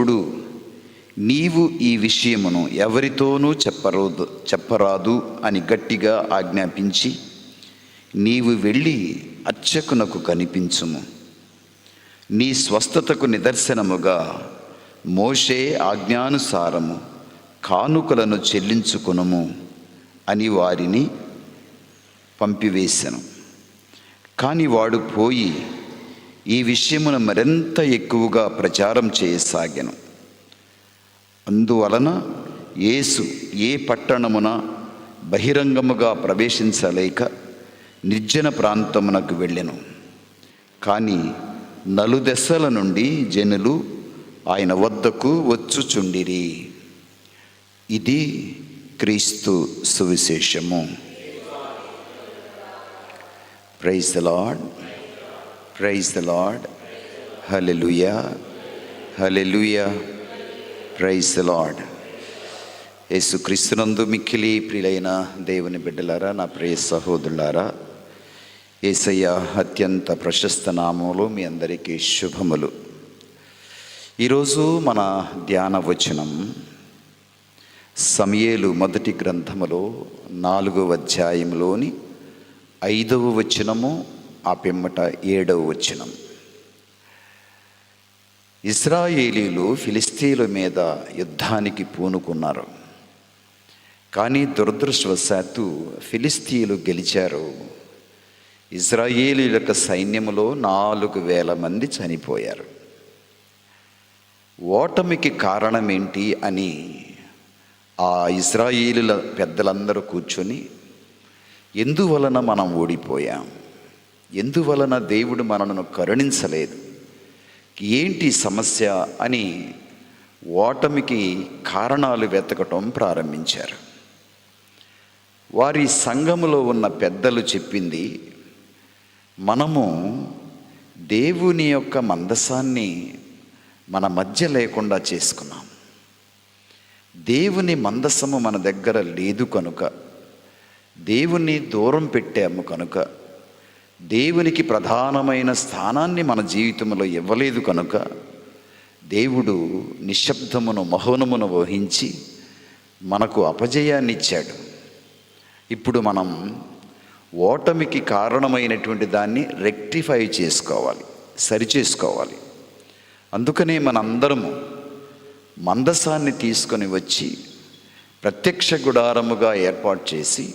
వచ్చినప్పుడు నీవు ఈ విషయమును ఎవరితోనూ చెప్పరాదు చెప్పరాదు అని గట్టిగా ఆజ్ఞాపించి నీవు వెళ్ళి అర్చకునకు కనిపించుము. నీ స్వస్థతకు నిదర్శనముగా మోషే ఆజ్ఞానుసారము కానుకలను చెల్లించుకునుము అని వారిని పంపివేశను కానీ వాడు పోయి ఈ విషయమును మరింత ఎక్కువగా ప్రచారం చేయసాగాను. అందువలన యేసు ఏ పట్టణమున బహిరంగముగా ప్రవేశించలేక నిర్జన ప్రాంతమునకు వెళ్ళెను. కానీ నలుదెసల నుండి జనులు ఆయన వద్దకు వచ్చుచుండిరి. ఇది క్రీస్తు సువిశేషము. Praise Lord. Lord praise the Lord hallelujah hallelujah praise the Lord Yesu క్రీస్తునందు మిక్కిలి ప్రియులైన దేవుని బిడ్డలారా నా ప్రియ సహోదరులారా ఏసయ్య అత్యంత ప్రశస్త నామములు మీ అందరికీ శుభములు. ఈరోజు మన ధ్యాన వచనం సమయేలు మొదటి గ్రంథములో నాలుగవ అధ్యాయంలోని ఐదవ వచనము ఆ పిమ్మట ఏడవ వచనం. ఇస్రాయేలీలు ఫిలిస్తీన్ల మీద యుద్ధానికి పూనుకున్నారు. కానీ దురదృష్టవశాత్తు ఫిలిస్తీన్లు గెలిచారు. ఇజ్రాయేలీల యొక్క సైన్యములో నాలుగు వేల మంది చనిపోయారు. ఓటమికి కారణం ఏంటి అని ఆ ఇజ్రాయేలీల పెద్దలందరూ కూర్చొని ఎందువలన మనం ఓడిపోయాం? ఎందువలన దేవుడు మనను కరుణించలేదు? ఏంటి సమస్య అని ఓటమికి కారణాలు వెతకటం ప్రారంభించారు. వారి సంఘములో ఉన్న పెద్దలు చెప్పింది మనము దేవుని యొక్క మందసాన్ని మన మధ్య లేకుండా చేసుకున్నాం. దేవుని మందసము మన దగ్గర లేదు కనుక దేవుని దూరం పెట్టాము కనుక దేవునికి ప్రధానమైన స్థానాన్ని మన జీవితంలో ఇవ్వలేదు కనుక దేవుడు నిశ్శబ్దమును మహోనమును వహించి మనకు అపజయాన్ని ఇచ్చాడు ఇప్పుడు మనం ఓటమికి కారణమైనటువంటి దాన్ని రెక్టిఫై చేసుకోవాలి సరిచేసుకోవాలి. అందుకనే మనందరము మందసాన్ని తీసుకొని వచ్చి ప్రత్యక్ష గుడారముగా ఏర్పాటు చేసి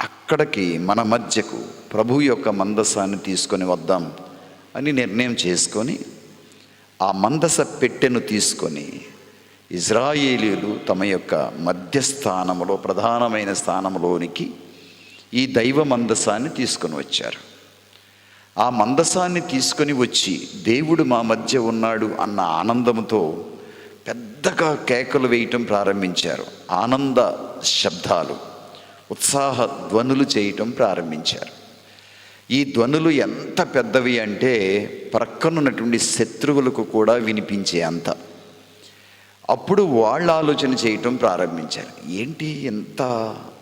అక్కడికి మన మధ్యకు ప్రభు యొక్క మందసాన్ని తీసుకొని వద్దాం అని నిర్ణయం చేసుకొని ఆ మందస పెట్టెను తీసుకొని ఇజ్రాయేలీలు తమ యొక్క మధ్యస్థానములో ప్రధానమైన స్థానంలోనికి ఈ దైవ మందసాన్ని తీసుకొని వచ్చారు. ఆ మందసాన్ని తీసుకొని వచ్చి దేవుడు మా మధ్య ఉన్నాడు అన్న ఆనందంతో పెద్దగా కేకలు వేయటం ప్రారంభించారు. ఆనంద శబ్దాలు. ఉత్సాహ ధ్వనులు చేయటం ప్రారంభించారు. ఈ ధ్వనులు ఎంత పెద్దవి అంటే ప్రక్కనున్నటువంటి శత్రువులకు కూడా వినిపించే అంత. అప్పుడు వాళ్ళు ఆలోచన చేయటం ప్రారంభించారు. ఏంటి ఎంత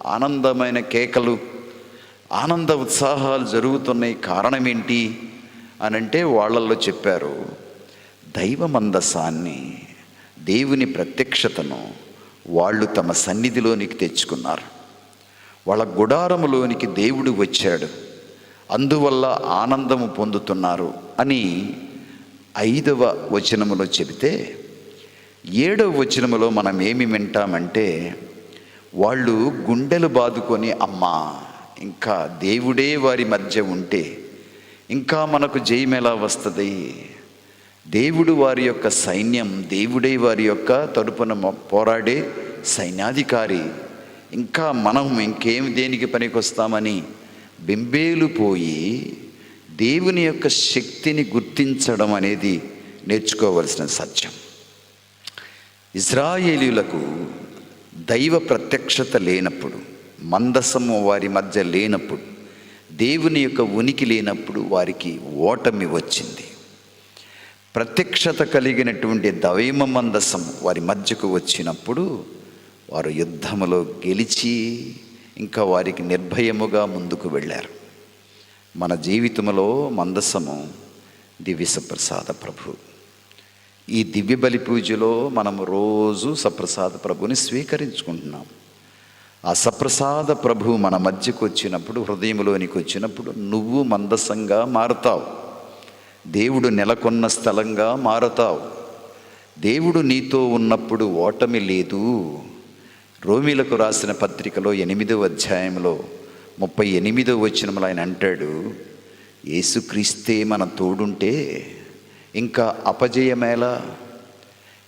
ఆనందమైన కేకలు ఆనంద ఉత్సాహాలు జరుగుతున్నాయి కారణం ఏంటి అని అంటే వాళ్ళల్లో చెప్పారు దైవ మందసాన్ని దేవుని ప్రత్యక్షతను వాళ్ళు తమ సన్నిధిలోనికి తెచ్చుకున్నారు. వాళ్ళ గుడారములోనికి దేవుడు వచ్చాడు. అందువల్ల ఆనందము పొందుతున్నారు అని ఐదవ వచనములో చెబితే ఏడవ వచనములో మనం ఏమి వింటామంటే వాళ్ళు గుండెలు బాదుకొని అమ్మా ఇంకా దేవుడే వారి మధ్య ఉంటే ఇంకా మనకు జయం ఎలా వస్తుంది? దేవుడు వారి యొక్క సైన్యం దేవుడే వారి యొక్క తరపున పోరాడే సైన్యాధికారి ఇంకా మనం ఇంకేమి దేనికి పనికొస్తామని బింబేలు పోయి దేవుని యొక్క శక్తిని గుర్తించడం అనేది నేర్చుకోవలసిన సత్యం. ఇజ్రాయేలీలకు దైవ ప్రత్యక్షత లేనప్పుడు మందసము వారి మధ్య లేనప్పుడు దేవుని యొక్క ఉనికి లేనప్పుడు వారికి ఓటమి వచ్చింది. ప్రత్యక్షత కలిగినటువంటి దైవ మందసం వారి మధ్యకు వచ్చినప్పుడు వారు యుద్ధములో గెలిచి ఇంకా వారికి నిర్భయముగా ముందుకు వెళ్ళారు. మన జీవితంలో మందసము దివ్య సప్రసాద ప్రభు. ఈ దివ్య బలి పూజలో మనం రోజు సప్రసాద ప్రభుని స్వీకరించుకుంటున్నాం. ఆ సప్రసాద ప్రభు మన మధ్యకు వచ్చినప్పుడు హృదయంలోనికి వచ్చినప్పుడు నువ్వు మందసంగా మారుతావు. దేవుడు నెలకొన్న స్థలంగా మారుతావు. దేవుడు నీతో ఉన్నప్పుడు ఓటమి లేదు. రోమిలకు రాసిన పత్రికలో ఎనిమిదవ అధ్యాయంలో ముప్పై ఎనిమిదవ వచ్చినములు ఆయన అంటాడు ఏసుక్రీస్తే మన తోడుంటే ఇంకా అపజయమేలా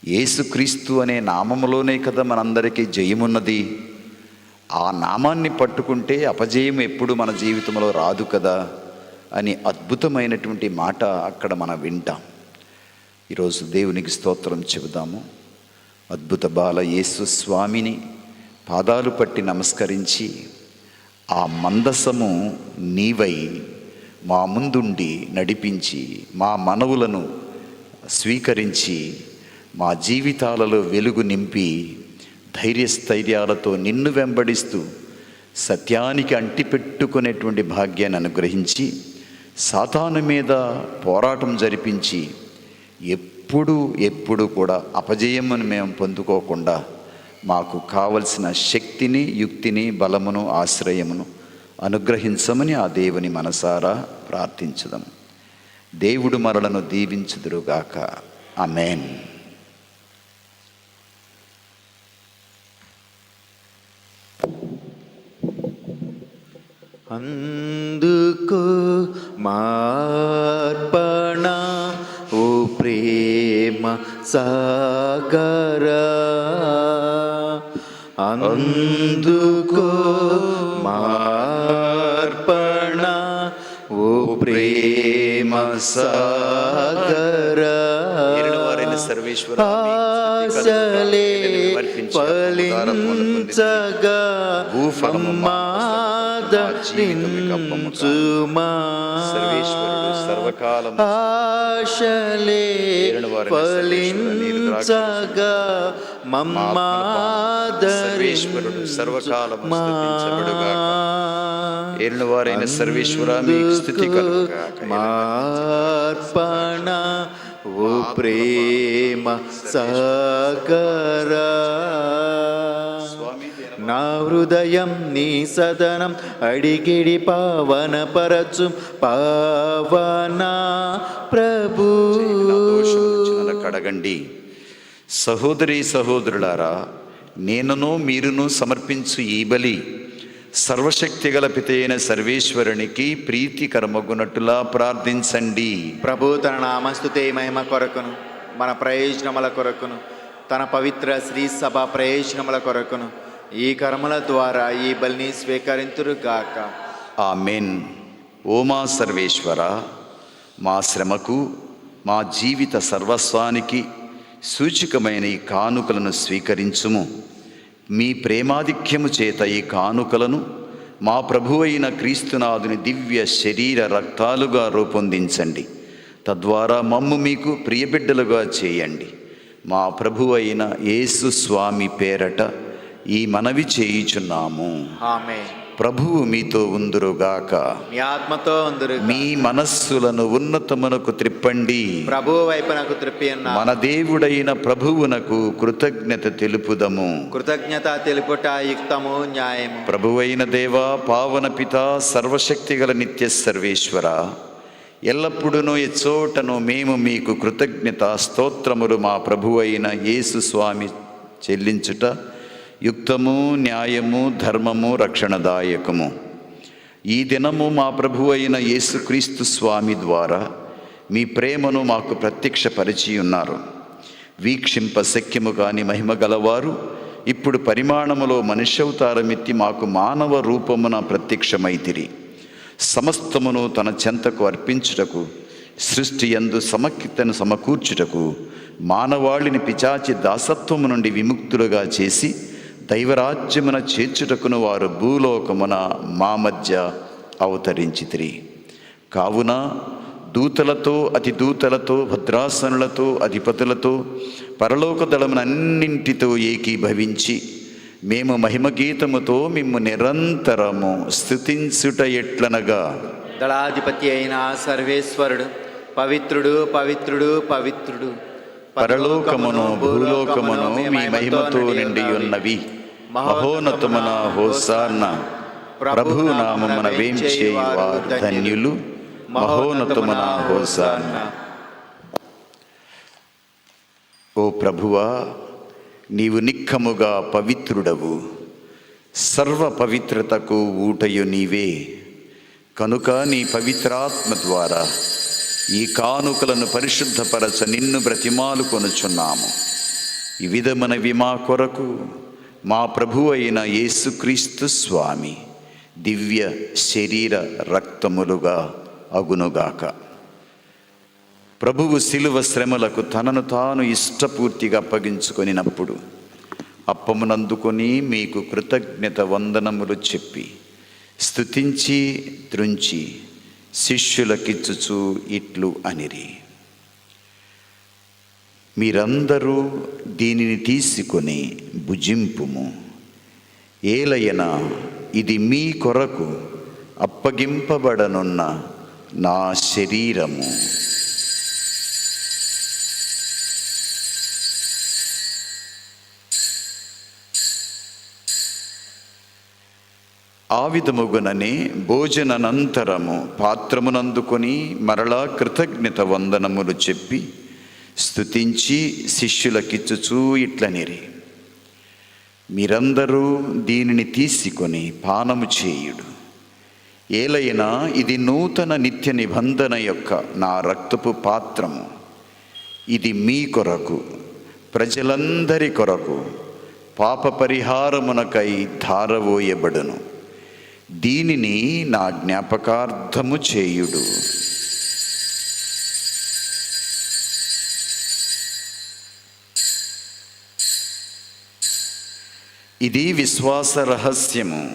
ఏసుక్రీస్తు అనే నామములోనే కదా మనందరికీ జయమున్నది. ఆ నామాన్ని పట్టుకుంటే అపజయం ఎప్పుడు మన జీవితంలో రాదు కదా అని అద్భుతమైనటువంటి మాట అక్కడ మనం వింటాం. ఈరోజు దేవునికి స్తోత్రం చెబుదాము. అద్భుత బాల యేసు స్వామిని పాదాలు పట్టి నమస్కరించి ఆ మందసము నీవై మా ముందుండి నడిపించి మా మనవులను స్వీకరించి మా జీవితాలలో వెలుగు నింపి ధైర్యస్థైర్యాలతో నిన్ను వెంబడిస్తూ సత్యానికి అంటిపెట్టుకునేటువంటి భాగ్యాన్ని అనుగ్రహించి సాతాను మీద పోరాటం జరిపించి ఎప్పుడు ఎప్పుడు కూడా అపజయమును మేము పొందుకోకుండా మాకు కావలసిన శక్తిని యుక్తిని బలమును ఆశ్రయమును అనుగ్రహించమని ఆ దేవుని మనసారా ప్రార్థించదాం. దేవుడు మరలను దీవించుదురుగాక. అమేన్ అందుకు మార్పణ ఓ ప్రేమ సా అందుకు మార్పణ ఓ ప్రేమ సాగర. సర్వేశ్వర, మీ స్తుతి సర్వేశ్వరుడు సర్వకాలము ఆశలే ఏలిన వారైన సర్వేశ్వరుడు, నీరు ఫలించగా సర్వేశ్వరుడు సర్వకాలము స్తుతించబడుగాక. ఏలిన వారైన సర్వేశ్వర మీకు స్థుతి కలుగుగాక. మార్పణ ఓ ప్రేమ సాగర నా హృదయం నీ సదనం అడిగిడి పావన పరచు. పావన ప్రభు. కడగండి. సహోదరి సహోదరులారా నేనును మీరును సమర్పించు ఈ బలి సర్వశక్తి గల పితైన సర్వేశ్వరునికి ప్రీతికరమగునట్టులా ప్రార్థించండి. ప్రభు తన నామస్తుతే మహిమ కొరకును మన ప్రయోజనముల కొరకును తన పవిత్ర శ్రీ సభ ప్రయోజనముల కొరకును ఈ కర్మల ద్వారా ఈ బలిని స్వీకరింతురుగాక. ఆ ఓ ఓమా సర్వేశ్వర మా శ్రమకు మా జీవిత సర్వస్వానికి సూచికమైన ఈ కానుకలను స్వీకరించుము. మీ ప్రేమాధిక్యము చేత ఈ కానుకలను మా ప్రభు అయిన క్రీస్తునాథుని దివ్య శరీర రక్తాలుగా రూపొందించండి. తద్వారా మమ్ము మీకు ప్రియబిడ్డలుగా చేయండి. మా ప్రభు అయిన యేసు స్వామి పేరట ఈ మనవి చేయుచున్నాము. ఆమె ప్రభువు మీతో ఉందురుగాక. మీ ఆత్మతో అందరు మీ మనస్సులను ఉన్నతమునకు త్రిప్పండి. ప్రభు వైపునకు త్రిప్పి మన దేవుడైన ప్రభువునకు కృతజ్ఞత తెలుపుదము. కృతజ్ఞత తెలుపుట యుక్తము న్యాయము. ప్రభువైన దేవా పావన పిత సర్వశక్తిగల నిత్య సర్వేశ్వర ఎల్లప్పుడూ ఎచ్చోటను మేము మీకు కృతజ్ఞత స్తోత్రములు మా ప్రభువైన యేసు స్వామి చెల్లించుట యుక్తము న్యాయము ధర్మము రక్షణదాయకము. ఈ దినము మా ప్రభు అయిన యేసుక్రీస్తు స్వామి ద్వారా మీ ప్రేమను మాకు ప్రత్యక్షపరిచి ఉన్నారు. వీక్షింప శక్యము కాని మహిమ గలవారు ఇప్పుడు పరిమాణములో మనుష్యవతారమెత్తి మాకు మానవ రూపమున ప్రత్యక్షమైతిరి. సమస్తమును తన చెంతకు అర్పించుటకు సృష్టి యందు సమక్యతను సమకూర్చుటకు మానవాళిని పిచాచి దాసత్వము నుండి విముక్తులుగా చేసి దైవరాజ్యమున చేర్చుటకును వారు భూలోకమున మా మధ్య అవతరించితిరి. కావున దూతలతో అతి దూతలతో భద్రాసనులతో అధిపతులతో పరలోక దళమునన్నింటితో ఏకీభవించి మేము మహిమగీతముతో మిమ్ము నిరంతరము స్థుతించుట ఎట్లనగా? దళాధిపతి అయిన సర్వేశ్వరుడు పవిత్రుడు పవిత్రుడు పవిత్రుడు. పరలోకమును భూలోకమును మీ మహిమతో నిండి ఉన్నవి మహోన్నతమున హోసాన్న ప్రభు నామమున వేంచేవారు ధన్యులు. మహోన్నతమున హోసాన్న. ఓ ప్రభువా నీవు నిక్కముగా పవిత్రుడవు. సర్వ పవిత్రతకు ఊటయు నీవే. కనుక నీ పవిత్రాత్మ ద్వారా ఈ కానుకలను పరిశుద్ధపరచ నిన్ను బ్రతిమాలు కొనుచున్నాము. ఈ విధమనవి మా కొరకు మా ప్రభు అయిన యేసుక్రీస్తు స్వామి దివ్య శరీర రక్తములుగా అగునుగాక. ప్రభువు శిలువ శ్రమలకు తనను తాను ఇష్టపూర్తిగా అప్పగించుకొనినప్పుడు అప్పమునందుకొని మీకు కృతజ్ఞత వందనములు చెప్పి స్థుతించి త్రుంచి శిష్యులకిచ్చుచు ఇట్లు అనిరి. మీరందరూ దీనిని తీసుకొని భుజింపుము. ఏలయన ఇది మీ కొరకు అప్పగింపబడనున్న నా శరీరము. ఆ విధముగుననే భోజననంతరము పాత్రమునందుకొని మరలా కృతజ్ఞత వందనములు చెప్పి స్తుతించి శిష్యులకిచ్చుచూ ఇట్లనిరి. మీరందరూ దీనిని తీసుకొని పానము చేయుడు. ఏలైనా ఇది నూతన నిత్య నిబంధన యొక్క నా రక్తపు పాత్రము. ఇది మీ కొరకు ప్రజలందరి కొరకు పాప పరిహారమునకై ధారవోయబడును. దీనిని నా జ్ఞాపకార్థము చేయుడు. ఇది విశ్వాస రహస్యము.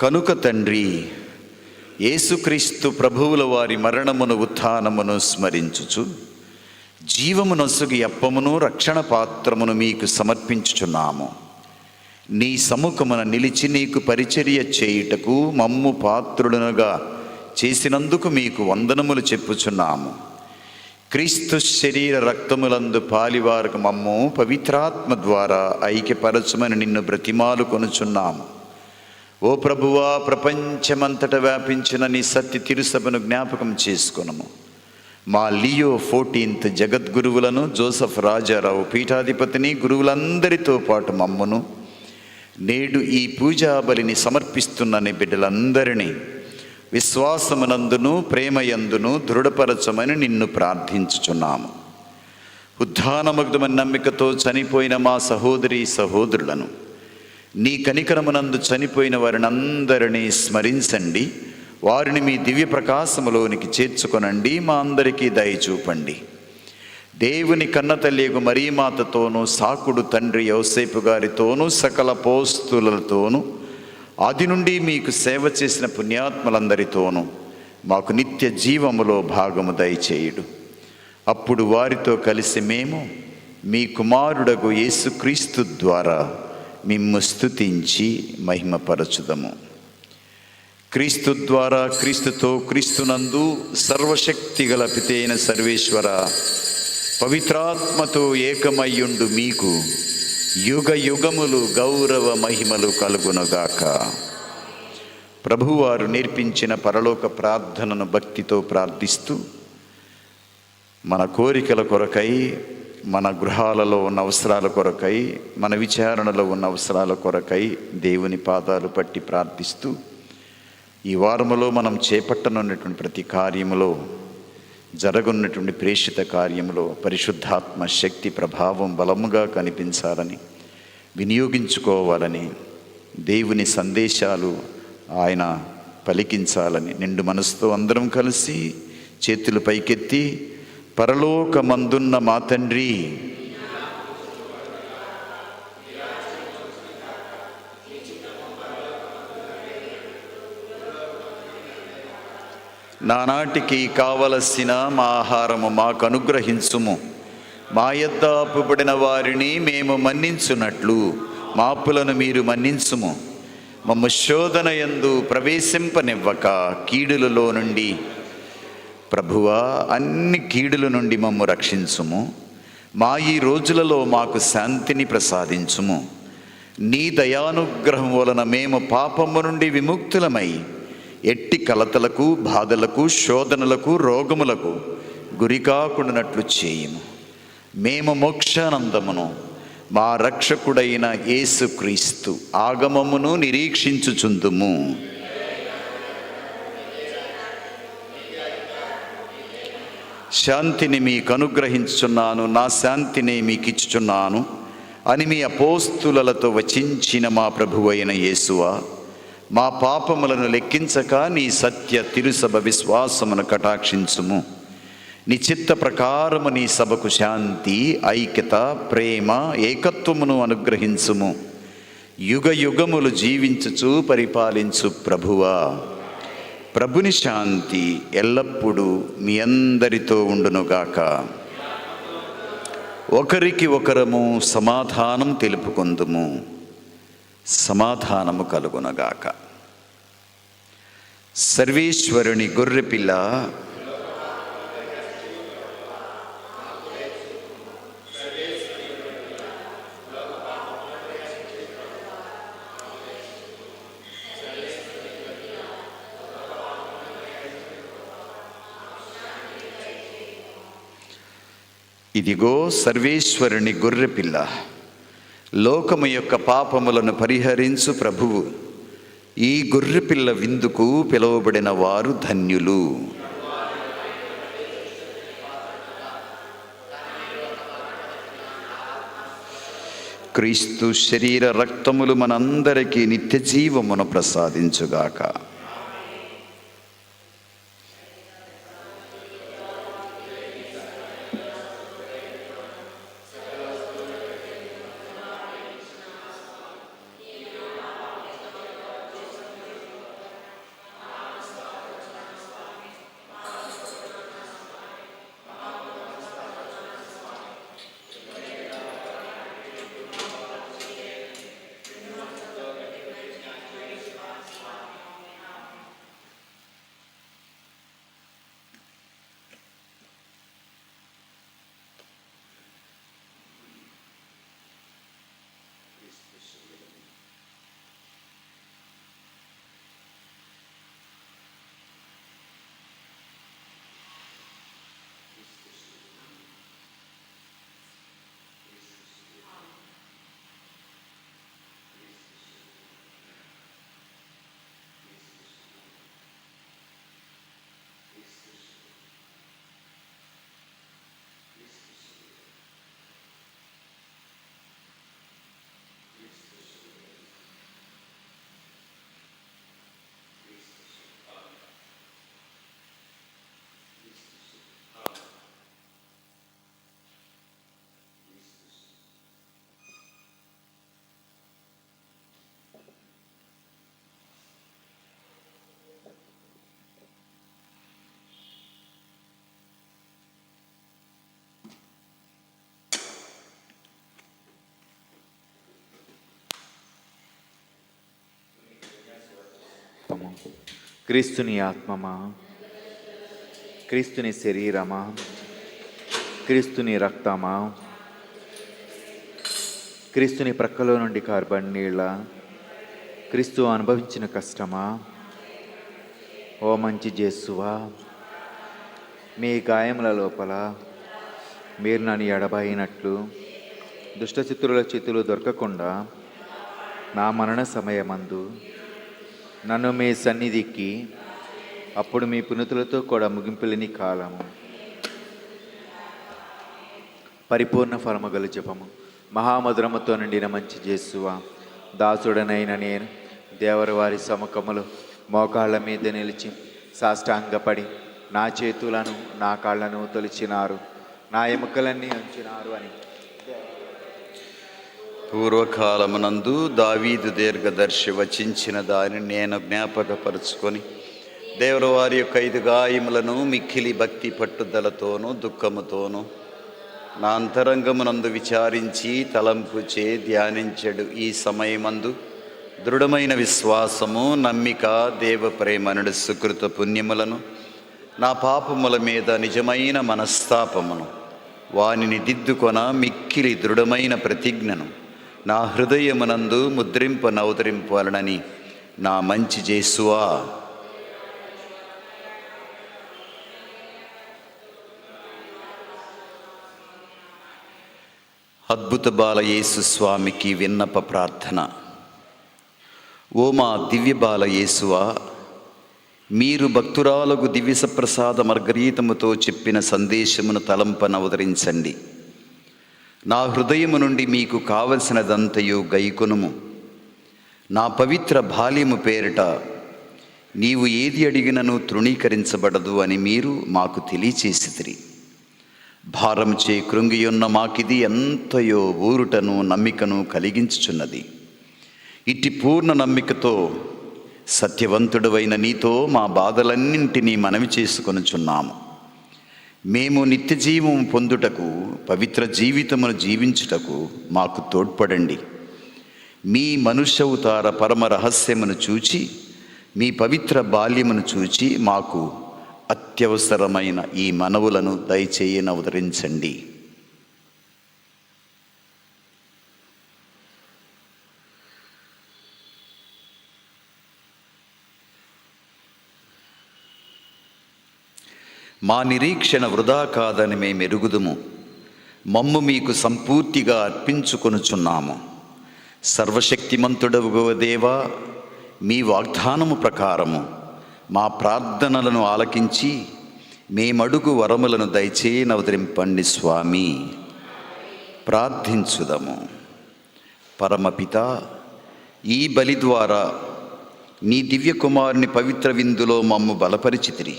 కనుక తండ్రి యేసుక్రీస్తు ప్రభువుల వారి మరణమును ఉత్థానమును స్మరించుచు జీవము నొసగి అప్పమును రక్షణ పాత్రమును మీకు సమర్పించుచున్నాము. నీ సముఖమున నిలిచి నీకు పరిచర్య చేయుటకు మమ్ము పాత్రులనుగా చేసినందుకు మీకు వందనములు చెప్పుచున్నాము. క్రీస్తు శరీర రక్తములందు పాలివారకు మమ్ము పవిత్రాత్మ ద్వారా ఐక్యపరచమని నిన్ను బ్రతిమాలు కొనుచున్నాము. ఓ ప్రభువా ప్రపంచమంతట వ్యాపించిన నీ సత్య తిరుసభను జ్ఞాపకం చేసుకునము. మా లియో ఫోర్టీన్త్ జగద్గురువులను జోసఫ్ రాజారావు పీఠాధిపతిని గురువులందరితో పాటు మమ్మను. నేడు ఈ పూజాబలిని సమర్పిస్తున్న బిడ్డలందరినీ విశ్వాసమునందును ప్రేమయందును దృఢపరచమని నిన్ను ప్రార్థించుచున్నాము. ఉద్ధానమగ్ధమని నమ్మికతో చనిపోయిన మా సహోదరి సహోదరులను నీ కనికరమునందు చనిపోయిన వారినందరినీ స్మరించండి. వారిని మీ దివ్య ప్రకాశములోనికి చేర్చుకొనండి. మా అందరికీ దయ చూపండి. దేవుని కన్నతల్లియగు మరీమాతతోనూ సాకుడు తండ్రి యోసేపు గారితోనూ సకల పోస్తులతోనూ ఆది నుండి మీకు సేవ చేసిన పుణ్యాత్మలందరితోనూ మాకు నిత్య జీవములో భాగము దయచేయుడు. అప్పుడు వారితో కలిసి మేము మీ కుమారుడకు యేసుక్రీస్తు ద్వారా మిమ్ము స్థుతించి మహిమపరచుదము. క్రీస్తు ద్వారా క్రీస్తుతో క్రీస్తునందు సర్వశక్తి గల పితైన సర్వేశ్వర పవిత్రాత్మతో ఏకమయ్యుండు మీకు. యుగ యుగములు గౌరవ మహిమలు కలుగునగాక. ప్రభువారు నేర్పించిన పరలోక ప్రార్థనను భక్తితో ప్రార్థిస్తూ మన కోరికల కొరకై మన గృహాలలో ఉన్న అవసరాల కొరకై మన విచారణలో ఉన్న అవసరాల కొరకై దేవుని పాదాలు పట్టి ప్రార్థిస్తూ ఈ వారములో మనం చేపట్టనున్నటువంటి ప్రతి కార్యములో జరగనున్నటువంటి ప్రేషిత కార్యంలో పరిశుద్ధాత్మ శక్తి ప్రభావం బలముగా కనిపించాలని వినియోగించుకోవాలని దేవుని సందేశాలు ఆయన పలికించాలని నిండు మనసుతో అందరం కలిసి చేతులు పైకెత్తి పరలోకమందున్న మా తండ్రి నానాటికి కావలసిన మా ఆహారము మాకు అనుగ్రహించుము. మా యొద్ద అప్పుబడిన వారిని మేము మన్నించున్నట్లు మాపులను మీరు మన్నించుము. మమ్మ శోధన యందు ప్రవేశింపనివ్వక కీడులలో నుండి ప్రభువా అన్ని కీడుల నుండి మమ్ము రక్షించుము. మా ఈ రోజులలో మాకు శాంతిని ప్రసాదించుము. నీ దయానుగ్రహం వలన మేము పాపము నుండి విముక్తులమై ఎట్టి కలతలకు బాధలకు శోధనలకు రోగములకు గురికాకుండానట్లు చేయుము. మేము మోక్షానందమును మా రక్షకుడైన యేసుక్రీస్తు ఆగమమును నిరీక్షించుచుందుము. శాంతిని మీకు అనుగ్రహించుచున్నాను నా శాంతిని మీకు ఇచ్చుచున్నాను. అని మీ అపోస్తులతో వచించిన మా ప్రభువైన యేసువా మా పాపములను లెక్కించక నీ సత్య తిరుసభ విశ్వాసమును కటాక్షించుము. నీ చిత్త ప్రకారము నీ సభకు శాంతి ఐక్యత ప్రేమ ఏకత్వమును అనుగ్రహించుము. యుగ యుగములు జీవించుచు పరిపాలించు ప్రభువా. ప్రభుని శాంతి ఎల్లప్పుడూ మీ అందరితో ఉండునుగాక. ఒకరికి ఒకరము సమాధానం తెలుపుకొందుము. సమాధానము కలుగునగాక. సర్వేశ్వరుని గొర్రెపిల్ల ఇదిగో సర్వేశ్వరుని గొర్రెపిల్ల లోకము యొక్క పాపములను పరిహరించు ప్రభువు. ఈ గొర్రెపిల్ల విందుకు పిలువబడిన వారు ధన్యులు. క్రీస్తు శరీర రక్తములు మనందరికీ నిత్య జీవమును ప్రసాదించుగాక. క్రీస్తుని ఆత్మమా? క్రీస్తుని శరీరమా? క్రీస్తుని రక్తమా? క్రీస్తుని ప్రక్కలో నుండి కార్బన్ నీళ్ళ? క్రీస్తు అనుభవించిన కష్టమా? ఓ మంచి జేసువా మీ గాయముల లోపల మీరు నన్ను ఎడబాయినట్లు దుష్టచిత్రుల చేతులు దొరకకుండా నా మరణ సమయమందు నన్ను మీ సన్నిధికి అప్పుడు మీ పునుతులతో కూడా ముగింపులేని కాలము పరిపూర్ణ ఫలమగల జపము. మహామధురముతో నిండిన మంచి జేసువా. దాసుడనైన నేను దేవరవారి సముఖములు మోకాళ్ళ మీద నిలిచి సాష్టాంగపడి నా చేతులను నా కాళ్ళను తొలిచినారు. నా ఎముకలన్నీ ఉంచినారు అని. పూర్వకాలమునందు దావీదు దీర్ఘదర్శి వచించిన దానిని నేను జ్ఞాపకపరుచుకొని దేవుడు వారి యొక్క ఐదు గాయములను మిక్కిలి భక్తి పట్టుదలతోనూ దుఃఖముతోనూ నా అంతరంగమునందు విచారించి తలంపుచే ధ్యానించడు. ఈ సమయమందు దృఢమైన విశ్వాసము నమ్మిక దేవప్రేమనుడు సుకృత పుణ్యములను నా పాపముల మీద నిజమైన మనస్తాపమును వానిని దిద్దుకొన మిక్కిలి దృఢమైన ప్రతిజ్ఞను నా హృదయమునందు ముద్రింప నవతరింపాలనని నా మంచి జేసువా. అద్భుత బాలయేసు స్వామికి విన్నప ప్రార్థన. ఓ మా దివ్య బాలయేసువా మీరు భక్తురాలకు దివ్య సప్రసాద మార్గరీతముతో చెప్పిన సందేశమును తలంపన అవతరించండి నా హృదయము నుండి మీకు కావలసినదంతయు గైకొనుము. నా పవిత్ర బాల్యము పేరిట నీవు ఏది అడిగినను తృణీకరించబడదు అని మీరు మాకు తెలియచేసిదిరి భారం చే కృంగియున్న మాకిది ఎంతయో ఊరుటను నమ్మికను కలిగించుచున్నది. ఇట్టి పూర్ణ నమ్మికతో సత్యవంతుడవైన నీతో మా బాధలన్నింటినీ మనవి చేసుకొనుచున్నాము. మేము నిత్య జీవం పొందుటకు పవిత్ర జీవితమును జీవించుటకు మాకు తోడ్పడండి. మీ మనుష్యవతార పరమ రహస్యమును చూచి మీ పవిత్ర బాల్యమును చూచి మాకు అత్యవసరమైన ఈ మనవులను దయచేయనవతరించండి మా నిరీక్షణ వృధా కాదని మేము ఎరుగుదుము మమ్ము మీకు సంపూర్తిగా అర్పించుకొనుచున్నాము. సర్వశక్తిమంతుడవు దేవా మీ వాగ్దానము ప్రకారము మా ప్రార్థనలను ఆలకించి మేమడుగు వరములను దయచేయనవతరింపండి స్వామి. ప్రార్థించుదము. పరమపిత ఈ బలి ద్వారా నీ దివ్యకుమారుని పవిత్ర విందులో మమ్ము బలపరిచితిరి.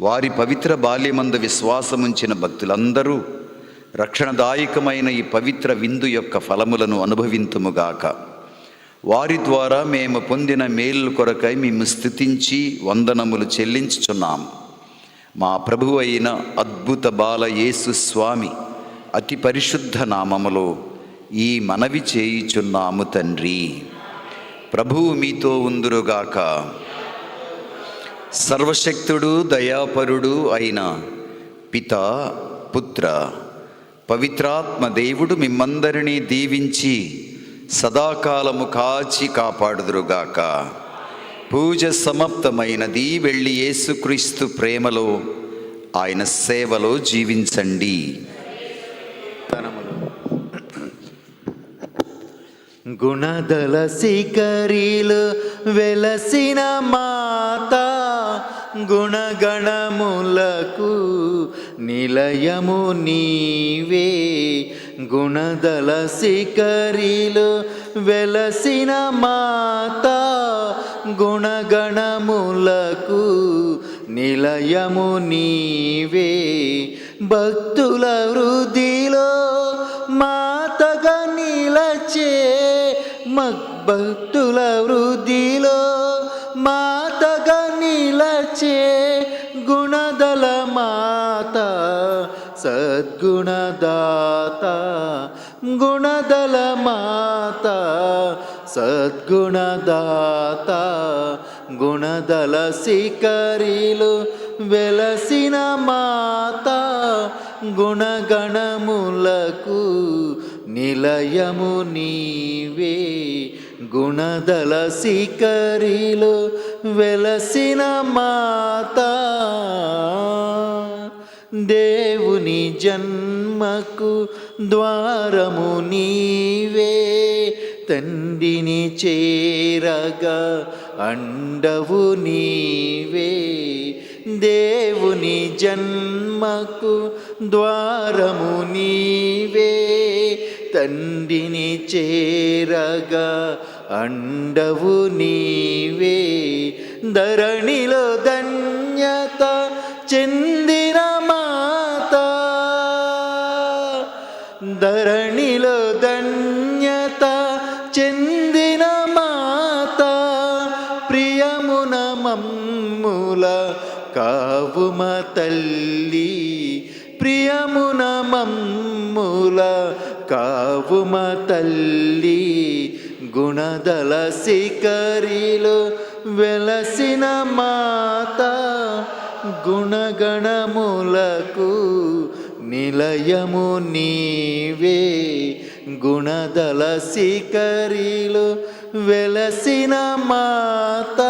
వారి పవిత్ర బాల్యమందు విశ్వాసముంచిన భక్తులందరూ రక్షణదాయకమైన ఈ పవిత్ర విందు యొక్క ఫలములను అనుభవింతుముగాక. వారి ద్వారా మేము పొందిన మేలు కొరకై మేము స్థుతించి వందనములు చెల్లించుచున్నాం. మా ప్రభు అయిన అద్భుత బాల యేసు స్వామి అతి పరిశుద్ధ నామములో ఈ మనవి చేయుచున్నాము తండ్రి. ప్రభువు మీతో ఉందురుగాక. సర్వశక్తుడు దయాపరుడు అయిన పిత పుత్ర పవిత్రాత్మ దేవుడు మిమ్మందరినీ దీవించి సదాకాలము కాచి కాపాడుదురుగాక. పూజ సమాప్తమైనది. వెళ్ళి యేసుక్రీస్తు ప్రేమలో ఆయన సేవలో జీవించండి. గుణదల శిఖరిలు వెలసిన మా గుణగణములకు నిలయము నీవే. గుణదల శిఖరిలు వెలసిన మాత గుణగణములకు నిలయము నీవే. భక్తుల వృద్ధిలో మాతగా నిలచే మగ్భక్తుల వృద్ధిలో గుణదాత గుణదల మాత సద్గుణదాత గుణదల శిఖరిలు వెలసిన మాత గుణగణములకు నిలయము నీవే గుణదల శిఖరిలు వెలసిన మాత దేవుని జన్మకు ద్వారము నీవే. తండ్రిని చేరగా అండవు నీవే. దేవుని జన్మకు ద్వారము నీవే. తండ్రిని చేరగా అండవు నీవే. ధరణిలో ధన్యత చెందిన ధరణిలో ధన్యత చెందిన మాత ప్రియమున మమ్ముల కావుమ తల్లి ప్రియమున మమ్ముల కావుమ తల్లి గుణదల శిఖరిలో వెలసిన మాత గుణగణములకు నిలయము నీవే గుణదల శిఖరిలో వెలసిన మాత.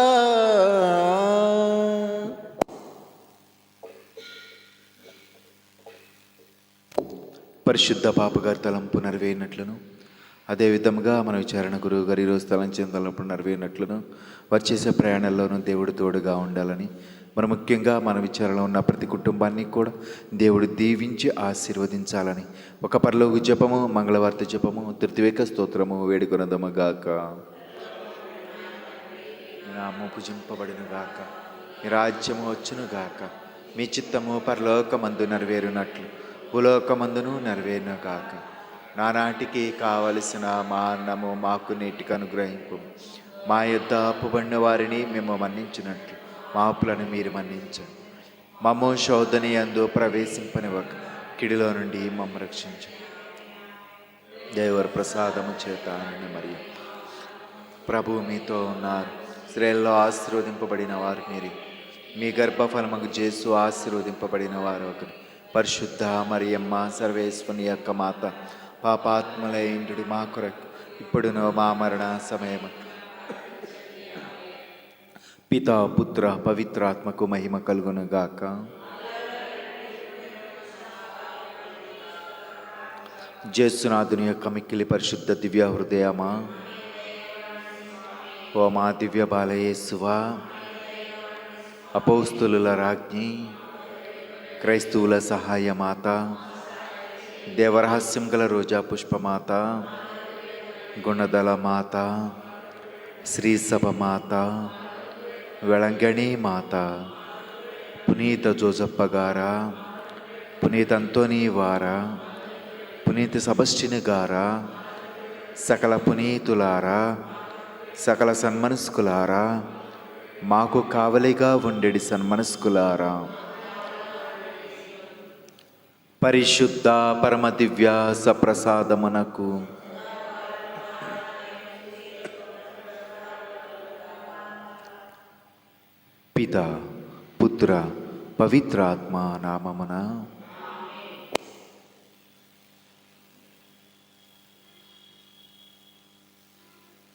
పరిశుద్ధ పాపగారి తలంపు నెరవేరినట్లును అదే విధముగా మన విచారణ గురువు గారు ఈరోజు తలంచిన తలంపు నెరవేరినట్లును వచ్చేసే ప్రయాణాల్లోనూ దేవుడు తోడుగా ఉండాలని మన ముఖ్యంగా మన విచారణలో ఉన్న ప్రతి కుటుంబాన్ని కూడా దేవుడు దీవించి ఆశీర్వదించాలని. ఒక పరలోగు జపము మంగళవార్త జపము తృతివేక స్తోత్రము వేడుకొనదము గాక నామము పూజింపబడిన గాక మీ రాజ్యము వచ్చును గాక మీ చిత్తము పరలోకమందు నెరవేరునట్లు. భూలోకమందును నెరవేరును గాక నానాటికి కావలసిన మా అన్నము మాకు నీటికి అనుగ్రహింపు. మా యొద్ద అప్పుబడిన వారిని మేము మన్నించినట్లు. మాపులను మీరు మన్నించండి. మమ్మ శోధని అందు ప్రవేశింపనివ్వక కిడిలో నుండి మమ్మ రక్షించండి దేవర ప్రసాదము చేత మరియు ప్రభు మీతో ఉన్నారు. స్త్రీల్లో ఆశీర్వదింపబడిన వారు మీరు. మీ గర్భఫలముకు చేసు ఆశీర్వదింపబడిన వారు ఒకరు. పరిశుద్ధ మరియమ్మ సర్వేశ్వని యొక్క మాత పాపాత్మల ఇంటుడి మా కొరకు ఇప్పుడును మా మరణ సమయం పితా పుత్ర పవిత్రాత్మకు మహిమ కలుగునుగాక. జేసునాథుని యొక్క మిక్కిలి పరిశుద్ధ దివ్య హృదయమా? ఓ మా దివ్య బాలయేసువా అపౌస్తుల రాజ్ఞి క్రైస్తవుల సహాయ మాత దేవరహస్యం గల రోజా పుష్పమాత గుణదల మాత శ్రీసభ మాత వెళంగణి మాత పునీత జోజప్ప గారా పునీత అంతోనీ వారా పునీత సబస్టిని గారా సకల పునీతులారా సకల సన్మనస్కులారా మాకు కావలిగా ఉండెడి సన్మనస్కులారా పరిశుద్ధ పరమ దివ్య సప్రసాదమునకు పిత పుత్ర పవిత్రాత్మ నామమున